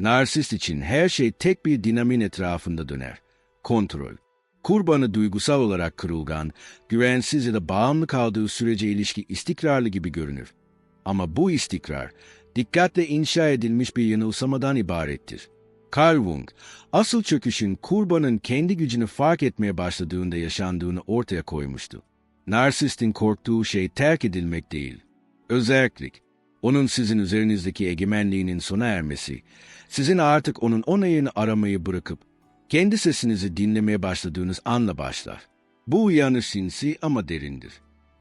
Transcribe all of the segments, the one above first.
Narsist için her şey tek bir dinamin etrafında döner. Kontrol. Kurbanı duygusal olarak kırılgan, güvensiz ya da bağımlı kaldığı sürece ilişki istikrarlı gibi görünür. Ama bu istikrar, dikkatle inşa edilmiş bir yanılsamadan ibarettir. Carl Jung, asıl çöküşün kurbanın kendi gücünü fark etmeye başladığında yaşandığını ortaya koymuştu. Narsistin korktuğu şey terk edilmek değil, özellik, onun sizin üzerinizdeki egemenliğinin sona ermesi, sizin artık onun onayını aramayı bırakıp, kendi sesinizi dinlemeye başladığınız anla başlar. Bu uyanış sinsi ama derindir.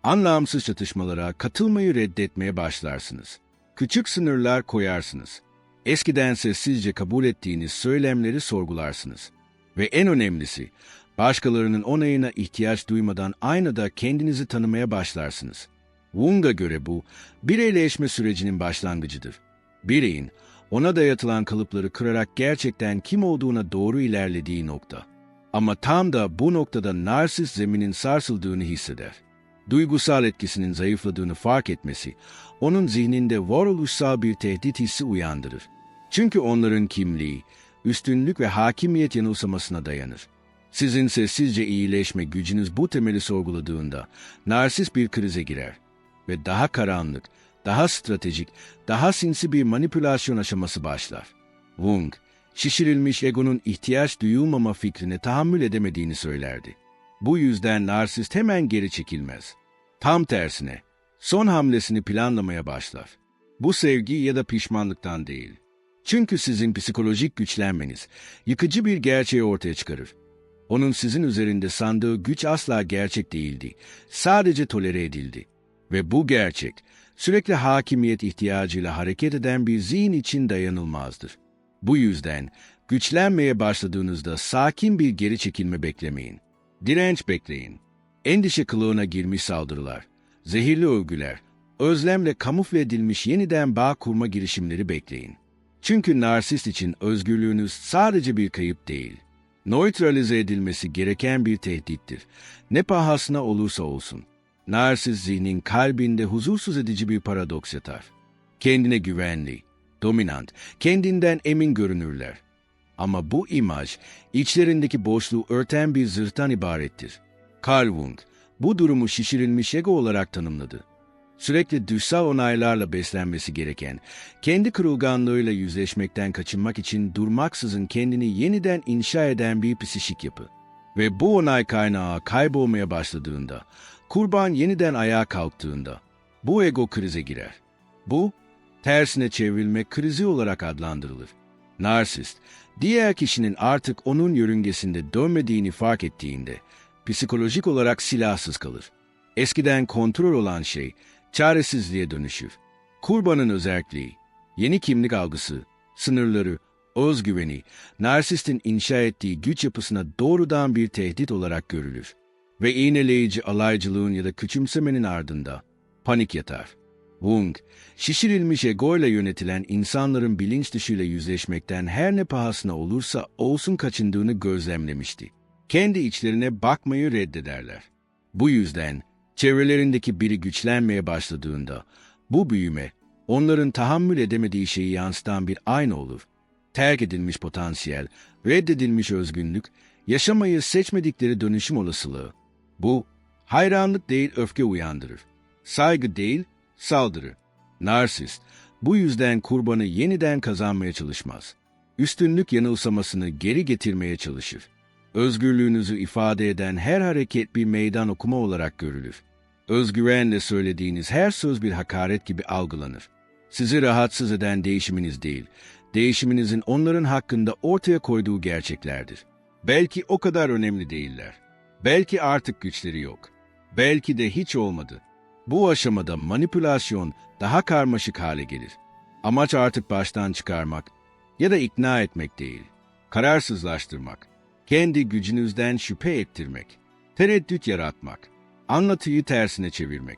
Anlamsız çatışmalara katılmayı reddetmeye başlarsınız. Küçük sınırlar koyarsınız. Eskiden sessizce kabul ettiğiniz söylemleri sorgularsınız. Ve en önemlisi, başkalarının onayına ihtiyaç duymadan aynada kendinizi tanımaya başlarsınız. Jung'a göre bu, bireyleşme sürecinin başlangıcıdır. Bireyin, ona dayatılan kalıpları kırarak gerçekten kim olduğuna doğru ilerlediği nokta. Ama tam da bu noktada narsist zeminin sarsıldığını hisseder. Duygusal etkisinin zayıfladığını fark etmesi, onun zihninde varoluşsal bir tehdit hissi uyandırır. Çünkü onların kimliği, üstünlük ve hakimiyet yanılsamasına dayanır. Sizin sessizce iyileşme gücünüz bu temeli sorguladığında, narsist bir krize girer ve daha karanlık, daha stratejik, daha sinsi bir manipülasyon aşaması başlar. Wung, şişirilmiş egonun ihtiyaç duyulmama fikrine tahammül edemediğini söylerdi. Bu yüzden narsist hemen geri çekilmez. Tam tersine, son hamlesini planlamaya başlar. Bu sevgi ya da pişmanlıktan değil. Çünkü sizin psikolojik güçlenmeniz, yıkıcı bir gerçeği ortaya çıkarır. Onun sizin üzerinde sandığı güç asla gerçek değildi. Sadece tolere edildi. Ve bu gerçek, sürekli hakimiyet ihtiyacıyla hareket eden bir zihin için dayanılmazdır. Bu yüzden güçlenmeye başladığınızda sakin bir geri çekilme beklemeyin. Direnç bekleyin. Endişe kılığına girmiş saldırılar, zehirli övgüler, özlemle kamufle edilmiş yeniden bağ kurma girişimleri bekleyin. Çünkü narsist için özgürlüğünüz sadece bir kayıp değil, neutralize edilmesi gereken bir tehdittir. Ne pahasına olursa olsun. Narsist zihnin kalbinde huzursuz edici bir paradoks yatar. Kendine güvenli, dominant, kendinden emin görünürler. Ama bu imaj, içlerindeki boşluğu örten bir zırhtan ibarettir. Carl Jung, bu durumu şişirilmiş ego olarak tanımladı. Sürekli dışsal onaylarla beslenmesi gereken, kendi kırılganlığıyla yüzleşmekten kaçınmak için durmaksızın kendini yeniden inşa eden bir psişik yapı. Ve bu onay kaynağı kaybolmaya başladığında, kurban yeniden ayağa kalktığında, bu ego krize girer. Bu, tersine çevrilme krizi olarak adlandırılır. Narsist, diğer kişinin artık onun yörüngesinde dönmediğini fark ettiğinde, psikolojik olarak silahsız kalır. Eskiden kontrol olan şey, çaresizliğe dönüşür. Kurbanın özelliği, yeni kimlik algısı, sınırları, özgüveni, narsistin inşa ettiği güç yapısına doğrudan bir tehdit olarak görülür. Ve iğneleyici alaycılığın ya da küçümsemenin ardında panik yatar. Wung, şişirilmiş egoyla yönetilen insanların bilinç dışıyla yüzleşmekten her ne pahasına olursa olsun kaçındığını gözlemlemişti. Kendi içlerine bakmayı reddederler. Bu yüzden çevrelerindeki biri güçlenmeye başladığında bu büyüme onların tahammül edemediği şeyi yansıtan bir ayna olur. Terk edilmiş potansiyel, reddedilmiş özgünlük, yaşamayı seçmedikleri dönüşüm olasılığı. Bu, hayranlık değil öfke uyandırır. Saygı değil, saldırı. Narsist, bu yüzden kurbanı yeniden kazanmaya çalışmaz. Üstünlük yanılsamasını geri getirmeye çalışır. Özgürlüğünüzü ifade eden her hareket bir meydan okuma olarak görülür. Özgüvenle söylediğiniz her söz bir hakaret gibi algılanır. Sizi rahatsız eden değişiminiz değil, değişiminizin onların hakkında ortaya koyduğu gerçeklerdir. Belki o kadar önemli değiller. Belki artık güçleri yok. Belki de hiç olmadı. Bu aşamada manipülasyon daha karmaşık hale gelir. Amaç artık baştan çıkarmak ya da ikna etmek değil, kararsızlaştırmak, kendi gücünüzden şüphe ettirmek, tereddüt yaratmak, anlatıyı tersine çevirmek.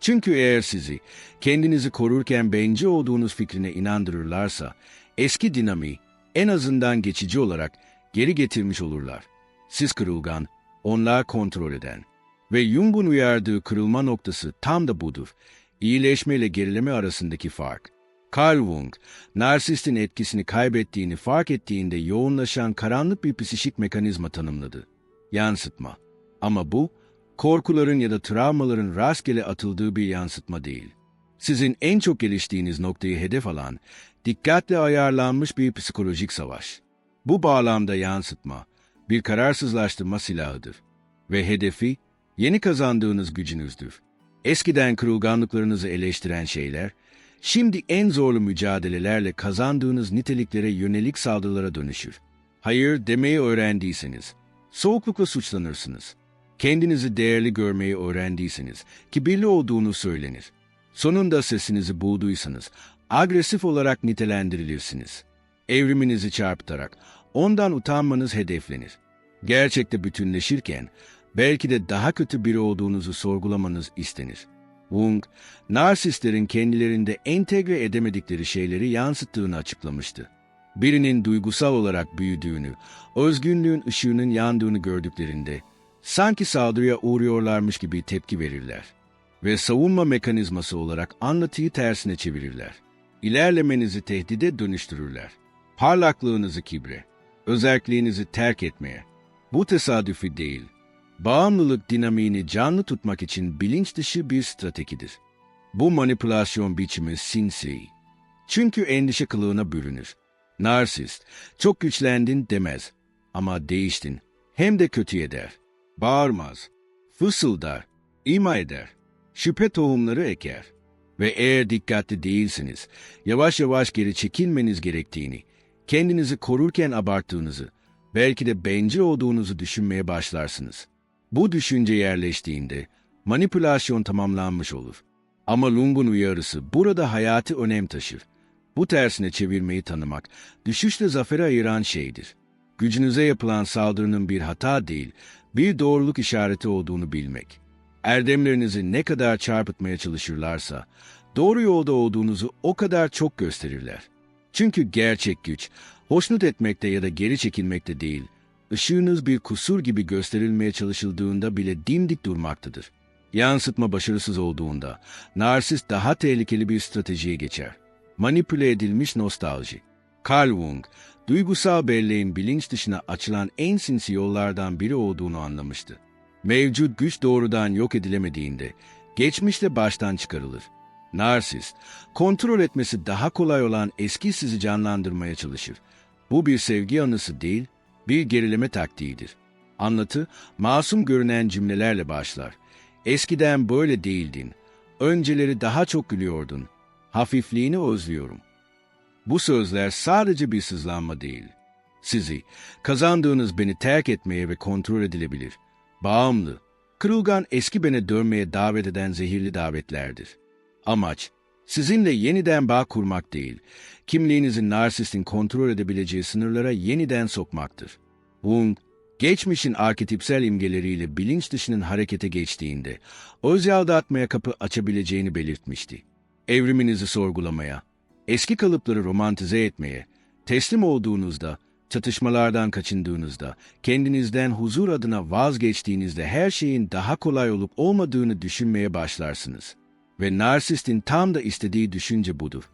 Çünkü eğer sizi kendinizi korurken bencil olduğunuz fikrine inandırırlarsa, eski dinamiği en azından geçici olarak geri getirmiş olurlar. Siz kırılgan, onlar kontrol eden. Ve Jung'un uyardığı kırılma noktası tam da budur. İyileşme ile gerileme arasındaki fark. Carl Jung, narsistin etkisini kaybettiğini fark ettiğinde yoğunlaşan karanlık bir psikik mekanizma tanımladı. Yansıtma. Ama bu, korkuların ya da travmaların rastgele atıldığı bir yansıtma değil. Sizin en çok geliştiğiniz noktayı hedef alan, dikkatle ayarlanmış bir psikolojik savaş. Bu bağlamda yansıtma, bir kararsızlaştırma silahıdır. Ve hedefi, yeni kazandığınız gücünüzdür. Eskiden kırılganlıklarınızı eleştiren şeyler, şimdi en zorlu mücadelelerle kazandığınız niteliklere yönelik saldırılara dönüşür. Hayır demeyi öğrendiyseniz, soğuklukla suçlanırsınız. Kendinizi değerli görmeyi öğrendiyseniz, kibirli olduğunu söylenir. Sonunda sesinizi bulduysanız, agresif olarak nitelendirilirsiniz. Evriminizi çarpıtarak, ondan utanmanız hedeflenir. Gerçekte bütünleşirken, belki de daha kötü biri olduğunuzu sorgulamanız istenir. Jung, narsistlerin kendilerinde entegre edemedikleri şeyleri yansıttığını açıklamıştı. Birinin duygusal olarak büyüdüğünü, özgünlüğün ışığının yandığını gördüklerinde, sanki saldırıya uğruyorlarmış gibi tepki verirler. Ve savunma mekanizması olarak anlatıyı tersine çevirirler. İlerlemenizi tehdide dönüştürürler. Parlaklığınızı kibre, özelliğinizi terk etmeye. Bu tesadüfi değil, bağımlılık dinamiğini canlı tutmak için bilinç dışı bir stratejidir. Bu manipülasyon biçimi sinsi. Çünkü endişe kılığına bürünür. Narsist, çok güçlendin demez ama değiştin. Hem de kötü eder. Bağırmaz, fısıldar, ima eder, şüphe tohumları eker. Ve eğer dikkatli değilsiniz, yavaş yavaş geri çekilmeniz gerektiğini, kendinizi korurken abarttığınızı, belki de bencil olduğunuzu düşünmeye başlarsınız. Bu düşünce yerleştiğinde manipülasyon tamamlanmış olur. Ama Lung'un uyarısı burada hayati önem taşır. Bu tersine çevirmeyi tanımak, düşüşle zafere ayıran şeydir. Gücünüze yapılan saldırının bir hata değil, bir doğruluk işareti olduğunu bilmek. Erdemlerinizi ne kadar çarpıtmaya çalışırlarsa, doğru yolda olduğunuzu o kadar çok gösterirler. Çünkü gerçek güç, hoşnut etmekte ya da geri çekilmekte değil, ışığınız bir kusur gibi gösterilmeye çalışıldığında bile dimdik durmaktadır. Yansıtma başarısız olduğunda, narsist daha tehlikeli bir stratejiye geçer. Manipüle edilmiş nostalji. Carl Jung, duygusal belleğin bilinç dışına açılan en sinsi yollardan biri olduğunu anlamıştı. Mevcut güç doğrudan yok edilemediğinde, geçmişte baştan çıkarılır. Narsist, kontrol etmesi daha kolay olan eski sizi canlandırmaya çalışır. Bu bir sevgi anısı değil, bir gerileme taktiğidir. Anlatı, masum görünen cümlelerle başlar. Eskiden böyle değildin. Önceleri daha çok gülüyordun. Hafifliğini özlüyorum. Bu sözler sadece bir sızlanma değil. Sizi, kazandığınız beni terk etmeye ve kontrol edilebilir. Bağımlı, kırılgan eski bene dönmeye davet eden zehirli davetlerdir. Amaç, sizinle yeniden bağ kurmak değil, kimliğinizi narsistin kontrol edebileceği sınırlara yeniden sokmaktır. Jung, geçmişin arketipsel imgeleriyle bilinç dışının harekete geçtiğinde, öz aldatmaya kapı açabileceğini belirtmişti. Evriminizi sorgulamaya, eski kalıpları romantize etmeye, teslim olduğunuzda, çatışmalardan kaçındığınızda, kendinizden huzur adına vazgeçtiğinizde her şeyin daha kolay olup olmadığını düşünmeye başlarsınız. Ve narsistin tam da istediği düşünce budur.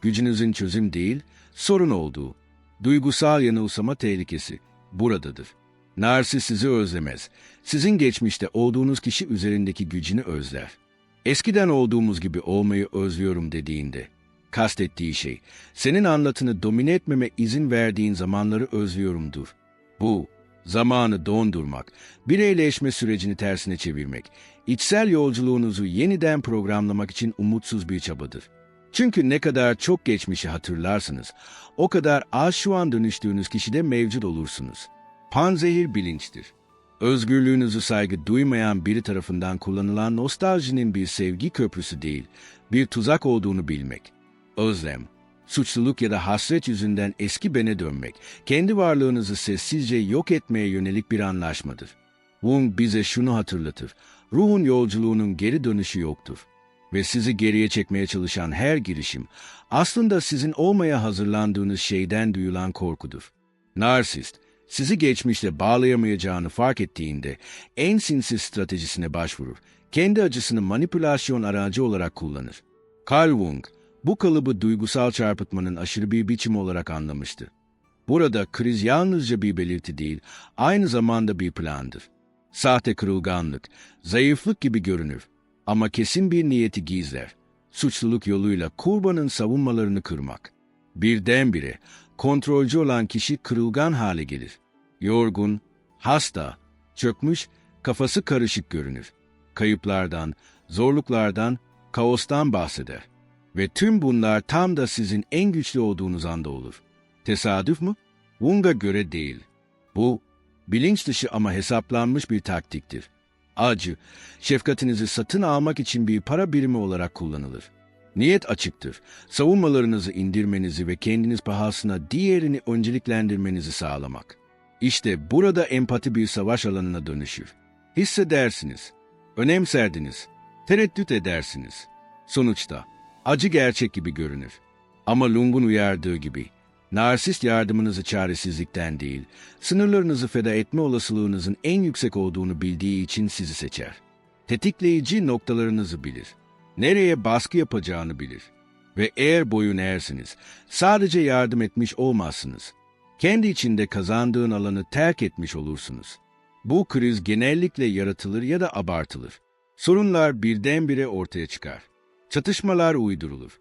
Gücünüzün çözüm değil, sorun olduğu, duygusal yanılsama tehlikesi buradadır. Narsist sizi özlemez. Sizin geçmişte olduğunuz kişi üzerindeki gücünü özler. Eskiden olduğumuz gibi olmayı özlüyorum dediğinde, kastettiği şey, senin anlatını domine etmeme izin verdiğin zamanları özlüyorumdur. Bu, zamanı dondurmak, bireyleşme sürecini tersine çevirmek, içsel yolculuğunuzu yeniden programlamak için umutsuz bir çabadır. Çünkü ne kadar çok geçmişi hatırlarsınız, o kadar az şu an dönüştüğünüz kişide mevcut olursunuz. Panzehir bilinçtir. Özgürlüğünüzü saygı duymayan biri tarafından kullanılan nostaljinin bir sevgi köprüsü değil, bir tuzak olduğunu bilmek. Özlem, suçluluk ya da hasret yüzünden eski bene dönmek, kendi varlığınızı sessizce yok etmeye yönelik bir anlaşmadır. Jung bize şunu hatırlatır, ruhun yolculuğunun geri dönüşü yoktur. Ve sizi geriye çekmeye çalışan her girişim, aslında sizin olmaya hazırlandığınız şeyden duyulan korkudur. Narsist, sizi geçmişle bağlayamayacağını fark ettiğinde en sinsi stratejisine başvurur. Kendi acısını manipülasyon aracı olarak kullanır. Carl Jung, bu kalıbı duygusal çarpıtmanın aşırı bir biçim olarak anlamıştı. Burada kriz yalnızca bir belirti değil, aynı zamanda bir plandır. Sahte kırılganlık, zayıflık gibi görünür ama kesin bir niyeti gizler. Suçluluk yoluyla kurbanın savunmalarını kırmak. Birdenbire kontrolcü olan kişi kırılgan hale gelir. Yorgun, hasta, çökmüş, kafası karışık görünür. Kayıplardan, zorluklardan, kaostan bahseder. Ve tüm bunlar tam da sizin en güçlü olduğunuz anda olur. Tesadüf mü? Wung'a göre değil. Bu, bilinç dışı ama hesaplanmış bir taktiktir. Acı, şefkatinizi satın almak için bir para birimi olarak kullanılır. Niyet açıktır. Savunmalarınızı indirmenizi ve kendiniz pahasına diğerini önceliklendirmenizi sağlamak. İşte burada empati bir savaş alanına dönüşür. Hissedersiniz, önemserdiniz, tereddüt edersiniz. Sonuçta acı gerçek gibi görünür. Ama Lung'un uyardığı gibi, narsist yardımınızı çaresizlikten değil, sınırlarınızı feda etme olasılığınızın en yüksek olduğunu bildiği için sizi seçer. Tetikleyici noktalarınızı bilir. Nereye baskı yapacağını bilir. Ve eğer boyun eğersiniz, sadece yardım etmiş olmazsınız. Kendi içinde kazandığın alanı terk etmiş olursunuz. Bu kriz genellikle yaratılır ya da abartılır. Sorunlar birdenbire ortaya çıkar. Çatışmalar uydurulur.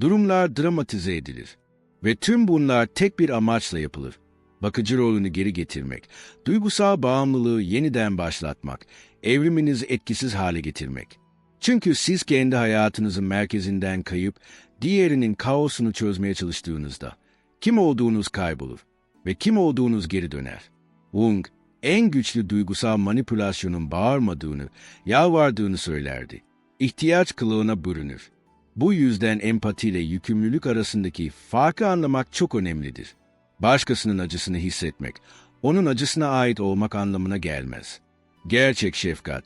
Durumlar dramatize edilir. Ve tüm bunlar tek bir amaçla yapılır. Bakıcı rolünü geri getirmek, duygusal bağımlılığı yeniden başlatmak, evriminizi etkisiz hale getirmek. Çünkü siz kendi hayatınızın merkezinden kayıp, diğerinin kaosunu çözmeye çalıştığınızda, kim olduğunuz kaybolur ve kim olduğunuz geri döner. Wung, en güçlü duygusal manipülasyonun bağırmadığını, yalvardığını söylerdi. İhtiyaç kılığına bürünür. Bu yüzden empatiyle yükümlülük arasındaki farkı anlamak çok önemlidir. Başkasının acısını hissetmek, onun acısına ait olmak anlamına gelmez. Gerçek şefkat,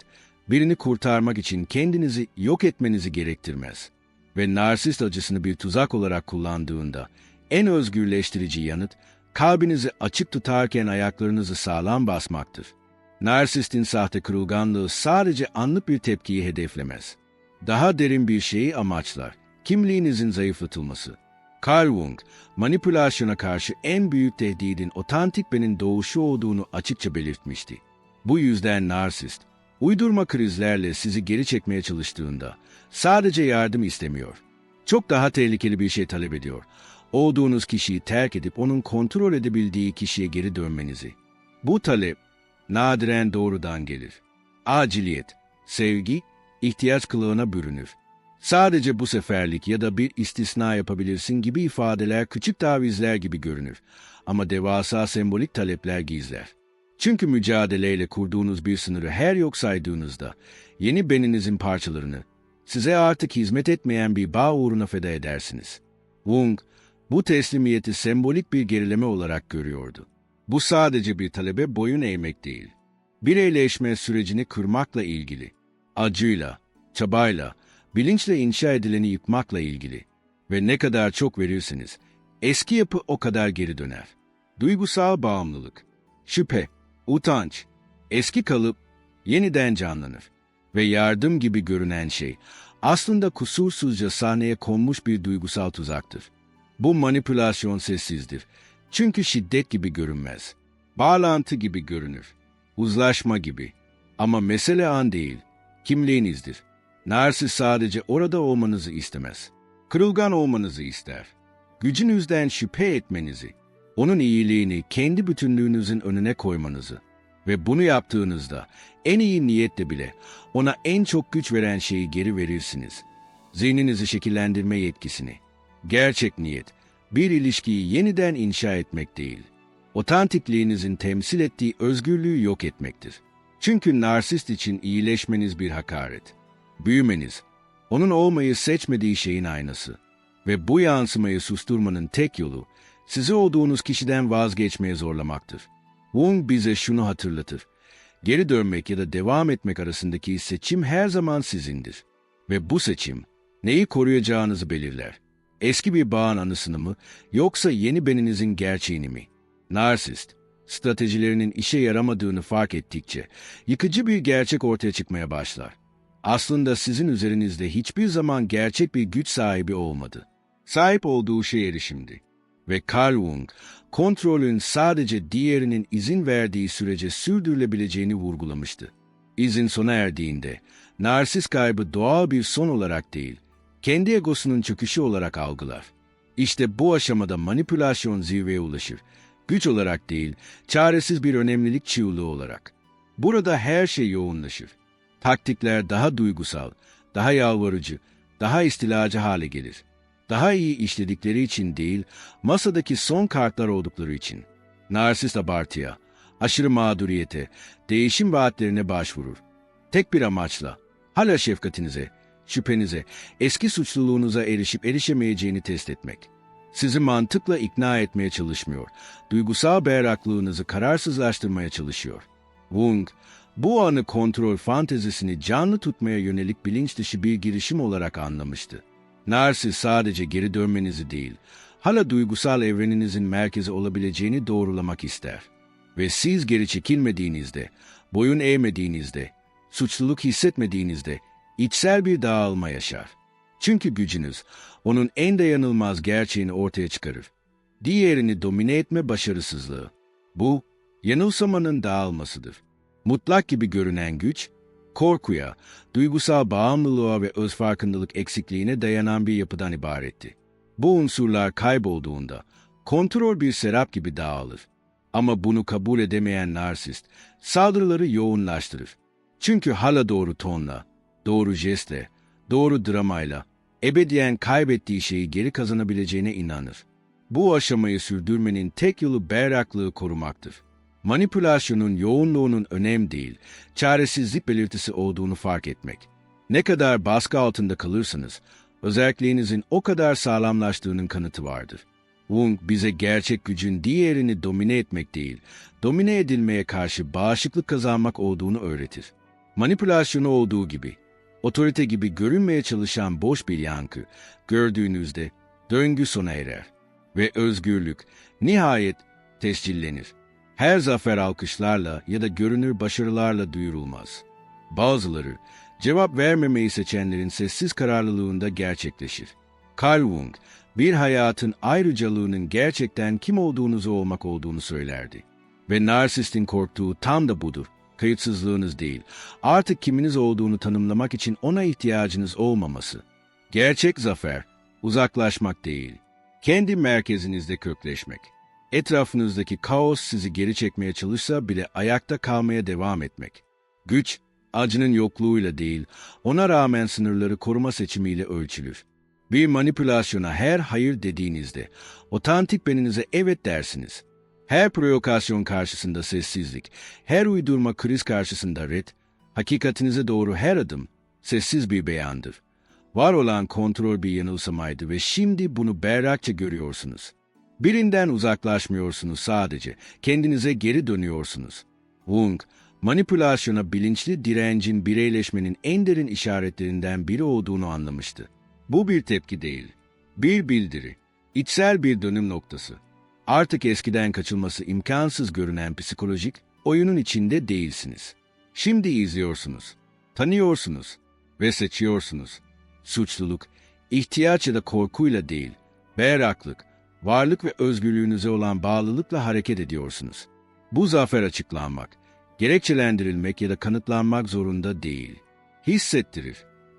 birini kurtarmak için kendinizi yok etmenizi gerektirmez. Ve narsist acısını bir tuzak olarak kullandığında, en özgürleştirici yanıt, kalbinizi açık tutarken ayaklarınızı sağlam basmaktır. Narsistin sahte kırılganlığı sadece anlık bir tepkiyi hedeflemez. Daha derin bir şeyi amaçlar. Kimliğinizin zayıflatılması. Carl Jung, manipülasyona karşı en büyük tehdidin otantik benin doğuşu olduğunu açıkça belirtmişti. Bu yüzden narsist, uydurma krizlerle sizi geri çekmeye çalıştığında sadece yardım istemiyor. Çok daha tehlikeli bir şey talep ediyor. Olduğunuz kişiyi terk edip onun kontrol edebildiği kişiye geri dönmenizi. Bu talep nadiren doğrudan gelir. Aciliyet, sevgi, ihtiyaç kılığına bürünür. Sadece bu seferlik ya da bir istisna yapabilirsin gibi ifadeler küçük tavizler gibi görünür. Ama devasa sembolik talepler gizler. Çünkü mücadeleyle kurduğunuz bir sınırı her yok saydığınızda, yeni beninizin parçalarını, size artık hizmet etmeyen bir bağ uğruna feda edersiniz. Wung, bu teslimiyeti sembolik bir gerileme olarak görüyordu. Bu sadece bir talebe boyun eğmek değil. Bireyleşme sürecini kırmakla ilgili, acıyla, çabayla, bilinçle inşa edileni yıkmakla ilgili ve ne kadar çok verirsiniz, eski yapı o kadar geri döner. Duygusal bağımlılık, şüphe, utanç, eski kalıp yeniden canlanır ve yardım gibi görünen şey aslında kusursuzca sahneye konmuş bir duygusal tuzaktır. Bu manipülasyon sessizdir. Çünkü şiddet gibi görünmez. Bağlantı gibi görünür. Uzlaşma gibi. Ama mesele an değil, kimliğinizdir. Narsis sadece orada olmanızı istemez. Kırılgan olmanızı ister. Gücünüzden şüphe etmenizi, onun iyiliğini kendi bütünlüğünüzün önüne koymanızı ve bunu yaptığınızda en iyi niyetle bile ona en çok güç veren şeyi geri verirsiniz. Zihninizi şekillendirme yetkisini. Gerçek niyet, bir ilişkiyi yeniden inşa etmek değil, otantikliğinizin temsil ettiği özgürlüğü yok etmektir. Çünkü narsist için iyileşmeniz bir hakaret. Büyümeniz, onun olmayı seçmediği şeyin aynası. Ve bu yansımayı susturmanın tek yolu, sizi olduğunuz kişiden vazgeçmeye zorlamaktır. Wong bize şunu hatırlatır. Geri dönmek ya da devam etmek arasındaki seçim her zaman sizindir. Ve bu seçim, neyi koruyacağınızı belirler. Eski bir bağın anısını mı, yoksa yeni beninizin gerçeğini mi? Narsist, stratejilerinin işe yaramadığını fark ettikçe, yıkıcı bir gerçek ortaya çıkmaya başlar. Aslında sizin üzerinizde hiçbir zaman gerçek bir güç sahibi olmadı. Sahip olduğu şey erişimdi. Ve Carl Jung, kontrolün sadece diğerinin izin verdiği sürece sürdürülebileceğini vurgulamıştı. İzin sona erdiğinde, narsist kaybı doğal bir son olarak değil, kendi egosunun çöküşü olarak algılar. İşte bu aşamada manipülasyon zirveye ulaşır. Güç olarak değil, çaresiz bir önemlilik çığlığı olarak. Burada her şey yoğunlaşır. Taktikler daha duygusal, daha yalvarıcı, daha istilacı hale gelir. Daha iyi işledikleri için değil, masadaki son kartlar oldukları için. Narsist abartıya, aşırı mağduriyete, değişim vaatlerine başvurur. Tek bir amaçla, hala şefkatinize, şüphenize, eski suçluluğunuza erişip erişemeyeceğini test etmek. Sizi mantıkla ikna etmeye çalışmıyor, duygusal berraklığınızı kararsızlaştırmaya çalışıyor. Wung, bu anı kontrol fantezisini canlı tutmaya yönelik bilinç dışı bir girişim olarak anlamıştı. Narsis sadece geri dönmenizi değil, hala duygusal evreninizin merkezi olabileceğini doğrulamak ister. Ve siz geri çekilmediğinizde, boyun eğmediğinizde, suçluluk hissetmediğinizde içsel bir dağılma yaşar. Çünkü gücünüz onun en dayanılmaz gerçeğini ortaya çıkarır. Diğerini domine etme başarısızlığı. Bu, yanılsamanın dağılmasıdır. Mutlak gibi görünen güç, korkuya, duygusal bağımlılığa ve özfarkındalık eksikliğine dayanan bir yapıdan ibaretti. Bu unsurlar kaybolduğunda kontrol bir serap gibi dağılır. Ama bunu kabul edemeyen narsist saldırıları yoğunlaştırır. Çünkü hala doğru tonla, doğru jestle, doğru dramayla ebediyen kaybettiği şeyi geri kazanabileceğine inanır. Bu aşamayı sürdürmenin tek yolu berraklığı korumaktır. Manipülasyonun yoğunluğunun önem değil, çaresizlik belirtisi olduğunu fark etmek. Ne kadar baskı altında kalırsanız, özelliğinizin o kadar sağlamlaştığının kanıtı vardır. Wung bize gerçek gücün diğerini domine etmek değil, domine edilmeye karşı bağışıklık kazanmak olduğunu öğretir. Manipülasyonu olduğu gibi, otorite gibi görünmeye çalışan boş bir yankı, gördüğünüzde döngü sona erer ve özgürlük nihayet tescillenir. Her zafer alkışlarla ya da görünür başarılarla duyurulmaz. Bazıları, cevap vermemeyi seçenlerin sessiz kararlılığında gerçekleşir. Carl Jung, bir hayatın ayrıcalığının gerçekten kim olduğunuzu olmak olduğunu söylerdi. Ve narsistin korktuğu tam da budur. Kayıtsızlığınız değil, artık kiminiz olduğunu tanımlamak için ona ihtiyacınız olmaması. Gerçek zafer, uzaklaşmak değil, kendi merkezinizde kökleşmek. Etrafınızdaki kaos sizi geri çekmeye çalışsa bile ayakta kalmaya devam etmek. Güç, acının yokluğuyla değil, ona rağmen sınırları koruma seçimiyle ölçülür. Bir manipülasyona her hayır dediğinizde, otantik beninize evet dersiniz. Her provokasyon karşısında sessizlik, her uydurma kriz karşısında red, hakikatinize doğru her adım sessiz bir beyandır. Var olan kontrol bir yanılsamaydı ve şimdi bunu berrakça görüyorsunuz. Birinden uzaklaşmıyorsunuz sadece, kendinize geri dönüyorsunuz. Wung, manipülasyona bilinçli direncin bireyleşmenin en derin işaretlerinden biri olduğunu anlamıştı. Bu bir tepki değil, bir bildiri, içsel bir dönüm noktası. Artık eskiden kaçılması imkansız görünen psikolojik oyunun içinde değilsiniz. Şimdi izliyorsunuz, tanıyorsunuz ve seçiyorsunuz. Suçluluk, ihtiyaç ya da korkuyla değil, berraklık, varlık ve özgürlüğünüze olan bağlılıkla hareket ediyorsunuz. Bu zafer açıklanmak, gerekçelendirilmek ya da kanıtlanmak zorunda değil. Hissettirir.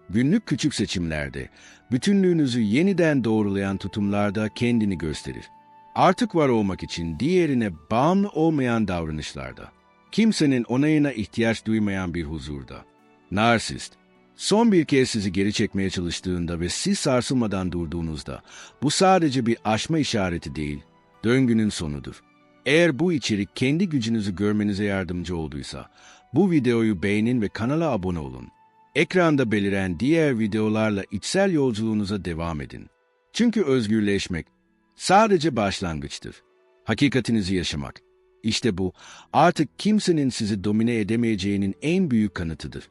Günlük küçük seçimlerde, bütünlüğünüzü yeniden doğrulayan tutumlarda kendini gösterir. Artık var olmak için diğerine bağımlı olmayan davranışlarda. Kimsenin onayına ihtiyaç duymayan bir huzurda. Narsist, son bir kez sizi geri çekmeye çalıştığında ve siz sarsılmadan durduğunuzda, bu sadece bir aşma işareti değil, döngünün sonudur. Eğer bu içerik kendi gücünüzü görmenize yardımcı olduysa, bu videoyu beğenin ve kanala abone olun. Ekranda beliren diğer videolarla içsel yolculuğunuza devam edin. Çünkü özgürleşmek sadece başlangıçtır. Hakikatinizi yaşamak. İşte bu artık kimsenin sizi domine edemeyeceğinin en büyük kanıtıdır.